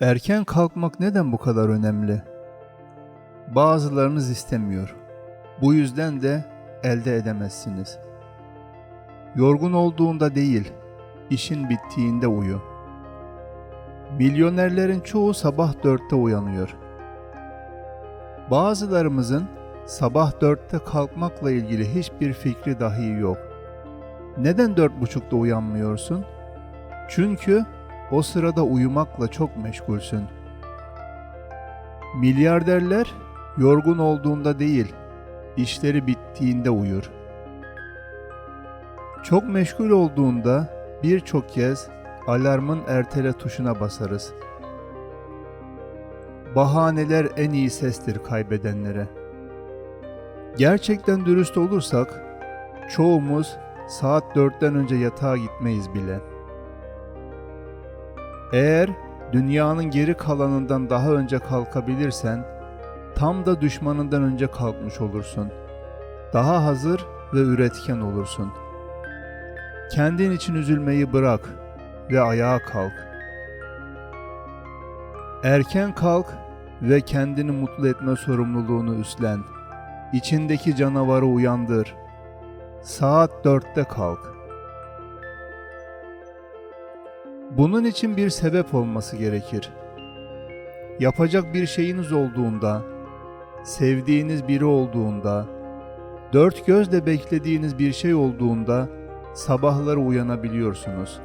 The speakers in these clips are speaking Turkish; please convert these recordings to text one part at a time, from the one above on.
Erken kalkmak neden bu kadar önemli? Bazılarınız istemiyor. Bu yüzden de elde edemezsiniz. Yorgun olduğunda değil, işin bittiğinde uyu. Milyonerlerin çoğu sabah dörtte uyanıyor. Bazılarımızın sabah dörtte kalkmakla ilgili hiçbir fikri dahi yok. Neden dört buçukta uyanmıyorsun? Çünkü o sırada uyumakla çok meşgulsün. Milyarderler yorgun olduğunda değil, işleri bittiğinde uyur. Çok meşgul olduğunda birçok kez alarmın ertele tuşuna basarız. Bahaneler en iyi sestir kaybedenlere. Gerçekten dürüst olursak, çoğumuz saat dörtten önce yatağa gitmeyiz bile. Eğer dünyanın geri kalanından daha önce kalkabilirsen, tam da düşmanından önce kalkmış olursun. Daha hazır ve üretken olursun. Kendin için üzülmeyi bırak ve ayağa kalk. Erken kalk ve kendini mutlu etme sorumluluğunu üstlen. İçindeki canavarı uyandır. Saat dörtte kalk. Bunun için bir sebep olması gerekir. Yapacak bir şeyiniz olduğunda, sevdiğiniz biri olduğunda, dört gözle beklediğiniz bir şey olduğunda sabahları uyanabiliyorsunuz.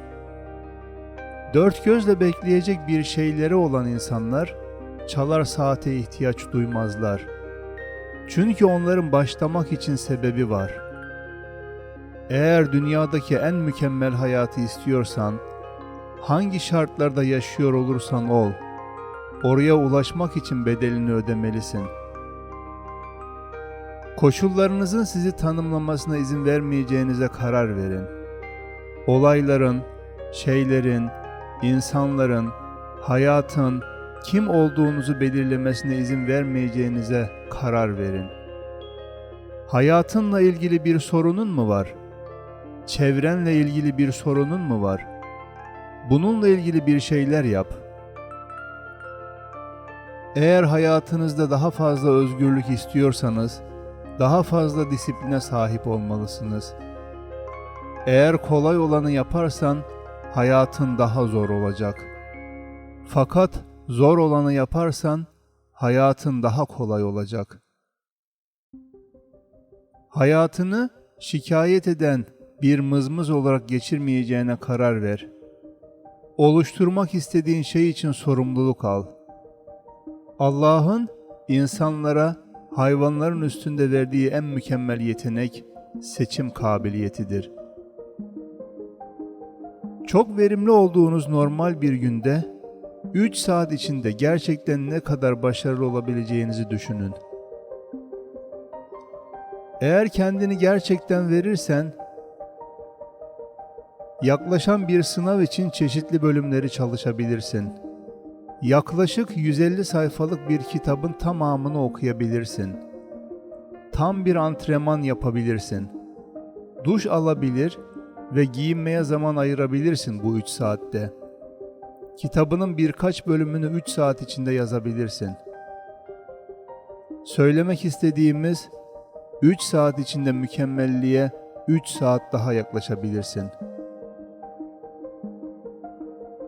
Dört gözle bekleyecek bir şeyleri olan insanlar çalar saate ihtiyaç duymazlar. Çünkü onların başlamak için sebebi var. Eğer dünyadaki en mükemmel hayatı istiyorsan, hangi şartlarda yaşıyor olursan ol, oraya ulaşmak için bedelini ödemelisin. Koşullarınızın sizi tanımlamasına izin vermeyeceğinize karar verin. Olayların, şeylerin, insanların, hayatın kim olduğunuzu belirlemesine izin vermeyeceğinize karar verin. Hayatınla ilgili bir sorunun mu var? Çevrenle ilgili bir sorunun mu var? Bununla ilgili bir şeyler yap. Eğer hayatınızda daha fazla özgürlük istiyorsanız, daha fazla disipline sahip olmalısınız. Eğer kolay olanı yaparsan, hayatın daha zor olacak. Fakat zor olanı yaparsan, hayatın daha kolay olacak. Hayatını şikayet eden bir mızmız olarak geçirmeyeceğine karar ver. Oluşturmak istediğin şey için sorumluluk al. Allah'ın insanlara hayvanların üstünde verdiği en mükemmel yetenek seçim kabiliyetidir. Çok verimli olduğunuz normal bir günde 3 saat içinde gerçekten ne kadar başarılı olabileceğinizi düşünün. Eğer kendini gerçekten verirsen yaklaşan bir sınav için çeşitli bölümleri çalışabilirsin. Yaklaşık 150 sayfalık bir kitabın tamamını okuyabilirsin. Tam bir antrenman yapabilirsin. Duş alabilir ve giyinmeye zaman ayırabilirsin bu 3 saatte. Kitabının birkaç bölümünü 3 saat içinde yazabilirsin. Söylemek istediğimiz 3 saat içinde mükemmelliğe 3 saat daha yaklaşabilirsin.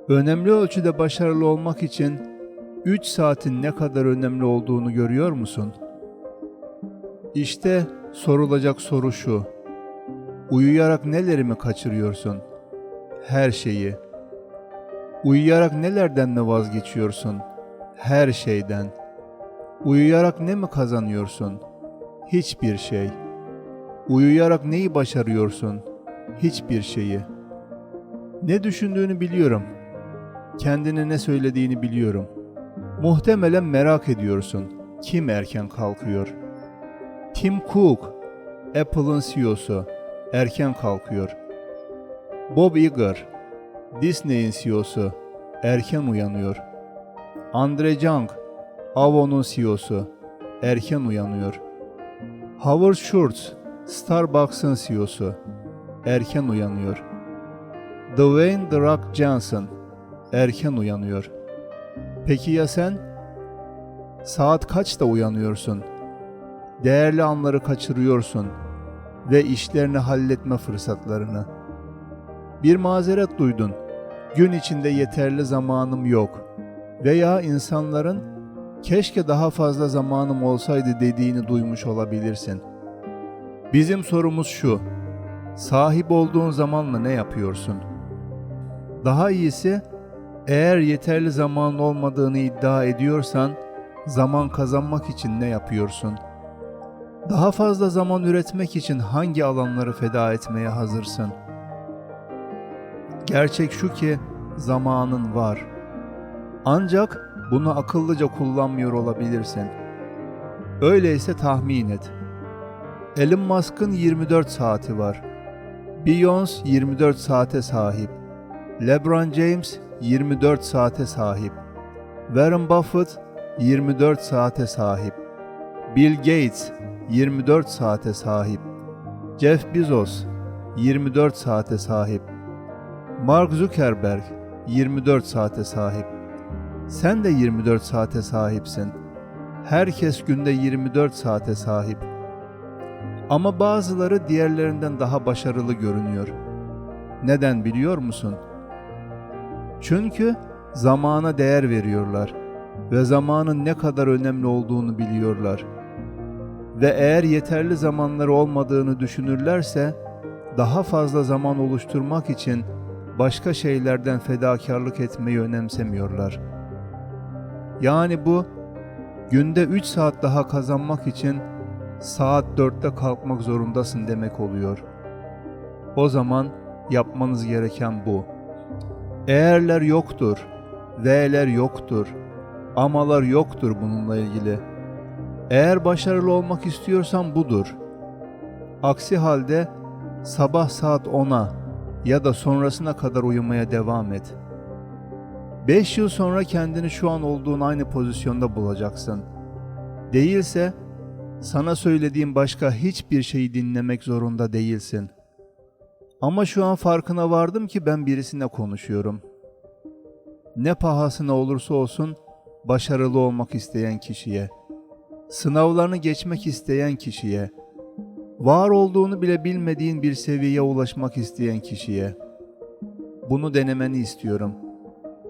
Önemli ölçüde başarılı olmak için 3 saatin ne kadar önemli olduğunu görüyor musun? İşte sorulacak soru şu. Uyuyarak neleri mi kaçırıyorsun? Her şeyi. Uyuyarak nelerden mi vazgeçiyorsun? Her şeyden. Uyuyarak ne mi kazanıyorsun? Hiçbir şey. Uyuyarak neyi başarıyorsun? Hiçbir şeyi. Ne düşündüğünü biliyorum. Kendine ne söylediğini biliyorum. Muhtemelen merak ediyorsun. Kim erken kalkıyor? Tim Cook, Apple'ın CEO'su, erken kalkıyor. Bob Iger, Disney'in CEO'su, erken uyanıyor. Andre Young, Avon'un CEO'su, erken uyanıyor. Howard Schultz, Starbucks'ın CEO'su, erken uyanıyor. Dwayne The Rock Johnson, erken uyanıyor. Peki ya sen? Saat kaçta uyanıyorsun? Değerli anları kaçırıyorsun ve işlerini halletme fırsatlarını. Bir mazeret duydun. Gün içinde yeterli zamanım yok. Veya insanların keşke daha fazla zamanım olsaydı dediğini duymuş olabilirsin. Bizim sorumuz şu. Sahip olduğun zamanla ne yapıyorsun? Daha iyisi eğer yeterli zaman olmadığını iddia ediyorsan zaman kazanmak için ne yapıyorsun? Daha fazla zaman üretmek için hangi alanları feda etmeye hazırsın? Gerçek şu ki zamanın var. Ancak bunu akıllıca kullanmıyor olabilirsin. Öyleyse tahmin et. Elon Musk'ın 24 saati var. Beyoncé 24 saate sahip. LeBron James 24 saate sahip. Warren Buffett 24 saate sahip. Bill Gates 24 saate sahip. Jeff Bezos 24 saate sahip. Mark Zuckerberg 24 saate sahip. Sen de 24 saate sahipsin. Herkes günde 24 saate sahip. Ama bazıları diğerlerinden daha başarılı görünüyor. Neden biliyor musun? Çünkü zamana değer veriyorlar ve zamanın ne kadar önemli olduğunu biliyorlar. Ve eğer yeterli zamanları olmadığını düşünürlerse daha fazla zaman oluşturmak için başka şeylerden fedakarlık etmeyi önemsemiyorlar. Yani bu günde 3 saat daha kazanmak için saat 4'te kalkmak zorundasın demek oluyor. O zaman yapmanız gereken bu. Eğerler yoktur, ve'ler yoktur, amalar yoktur bununla ilgili. Eğer başarılı olmak istiyorsan budur. Aksi halde sabah saat 10'a ya da sonrasına kadar uyumaya devam et. 5 yıl sonra kendini şu an olduğun aynı pozisyonda bulacaksın. Değilse sana söylediğim başka hiçbir şeyi dinlemek zorunda değilsin. Ama şu an farkına vardım ki ben birisine konuşuyorum. Ne pahasına olursa olsun başarılı olmak isteyen kişiye, sınavlarını geçmek isteyen kişiye, var olduğunu bile bilmediğin bir seviyeye ulaşmak isteyen kişiye. Bunu denemeni istiyorum.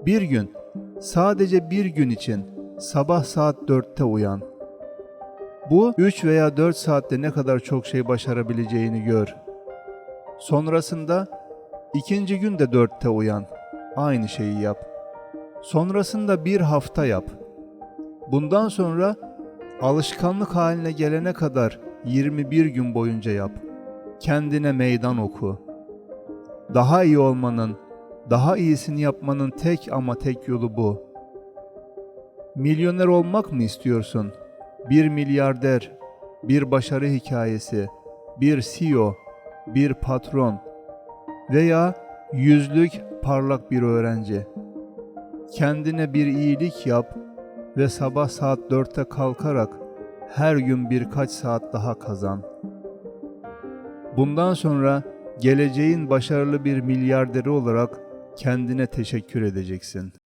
Bir gün, sadece bir gün için sabah saat 4'te uyan. Bu 3 veya 4 saatte ne kadar çok şey başarabileceğini gör. Sonrasında ikinci gün de 4'te uyan. Aynı şeyi yap. Sonrasında bir hafta yap. Bundan sonra alışkanlık haline gelene kadar 21 gün boyunca yap. Kendine meydan oku. Daha iyi olmanın, daha iyisini yapmanın tek ama tek yolu bu. Milyoner olmak mı istiyorsun? Bir milyarder, bir başarı hikayesi, bir CEO, bir patron veya yüzlük parlak bir öğrenci. Kendine bir iyilik yap ve sabah saat 4'te kalkarak her gün birkaç saat daha kazan. Bundan sonra geleceğin başarılı bir milyarderi olarak kendine teşekkür edeceksin.